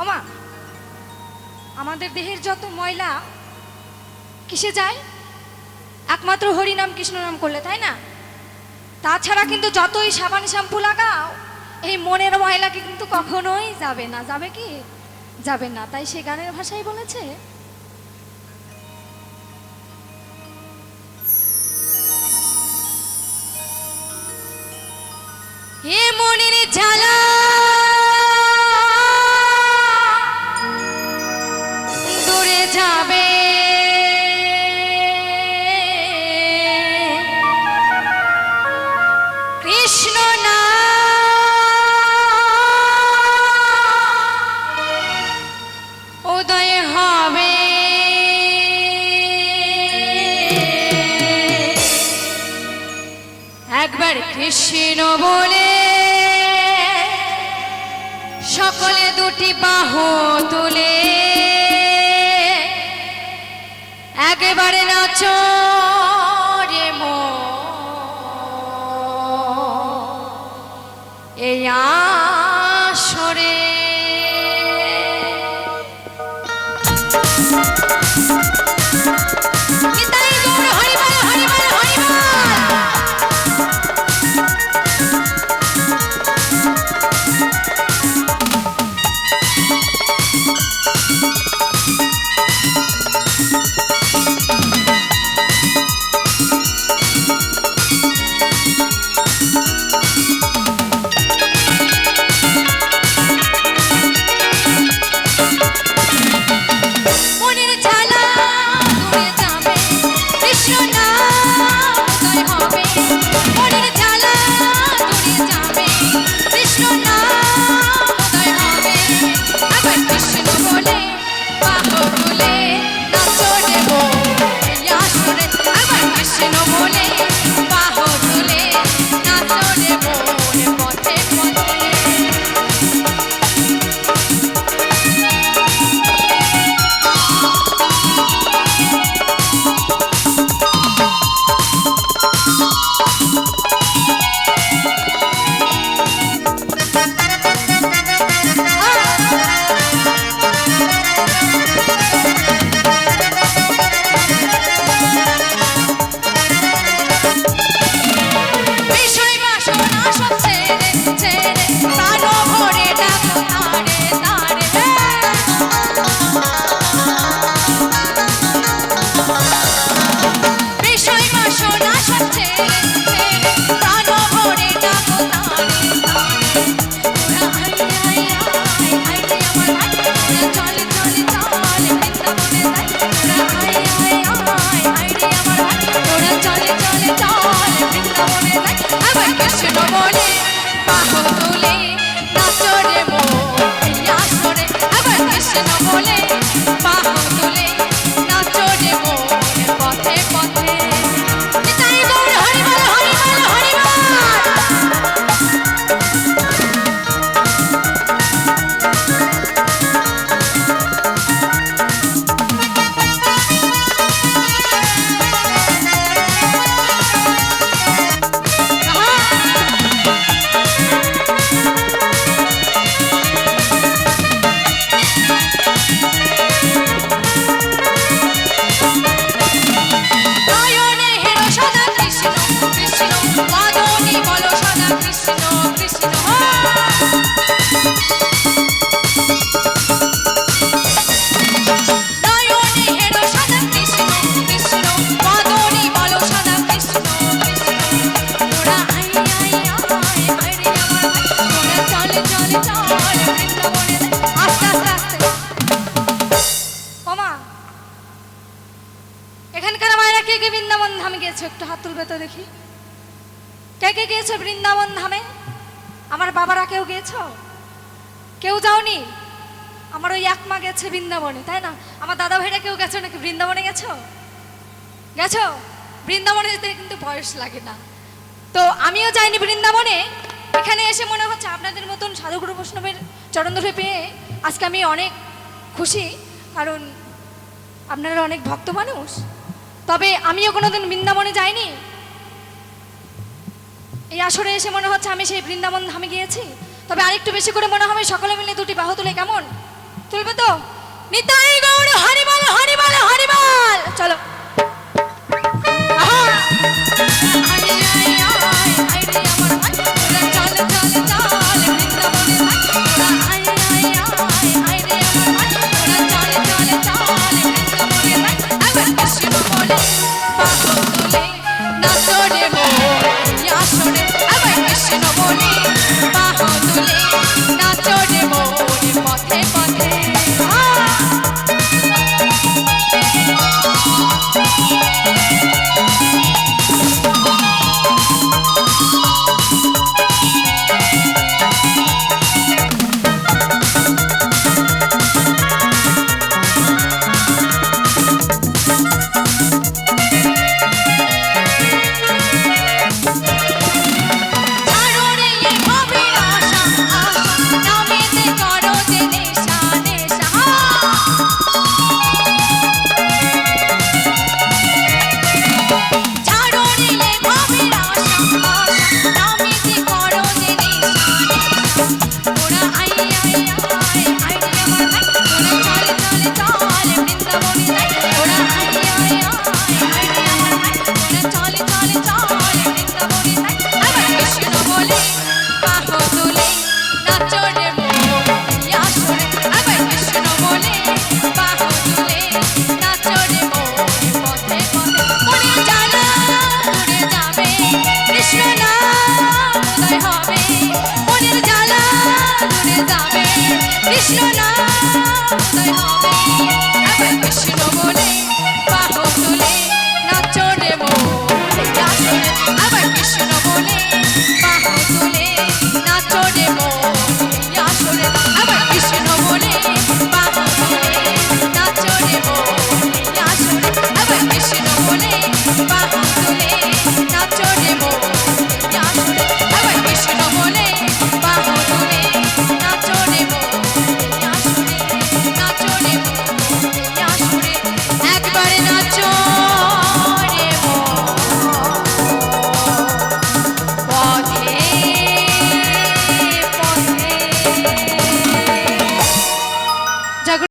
ওমা, আমাদের দেহের যত ময়লা, কিসে যায়? একমাত্র হরিনাম কৃষ্ণ নাম করলে, তাই না? তাছাড়া কিন্তু যতই সাবান শ্যাম্পু লাগাও, এই মনের ময়লাকে কিন্তু কখনোই যাবে না। যাবে কি? যাবে না। তাই সে গানের ভাষাই বলেছে, হে মনের জ্বালা কৃষ্ণ বলে সকলে দুটি বাহু তুলে। একেবারে নাচো রে মো এই কৃষ্ণ বলে কে কে আমার বাবারা কেউ গিয়েছো? কেউ যাওনি? আমার ওই এক গেছে বৃন্দাবনে, তাই না? আমার দাদা ভাইরা কেউ গেছো নাকি বৃন্দাবনে গেছো? গেছো? বৃন্দাবনে যেতে কিন্তু বয়স লাগে না। তো আমিও যাইনি বৃন্দাবনে এখানে এসে মনে হচ্ছে আপনাদের মতন সাধুগুরু বৈষ্ণবের চরণ ধরে পেয়ে আজকে আমি অনেক খুশি, কারণ আপনারা অনেক ভক্ত মানুষ। তবে আমিও কোনোদিন বৃন্দাবনে যাইনি। এই আসরে এসে মনে হচ্ছে আমি সেই বৃন্দাবন ধামে গিয়েছি। তবে আরেকটু বেশি করে মনে হবে, সকলে মিলে দুটি বাহু তুলে কেমন? তুলবে তো? নিতাই গৌর হরিবল হরিবল হরিবল চলো।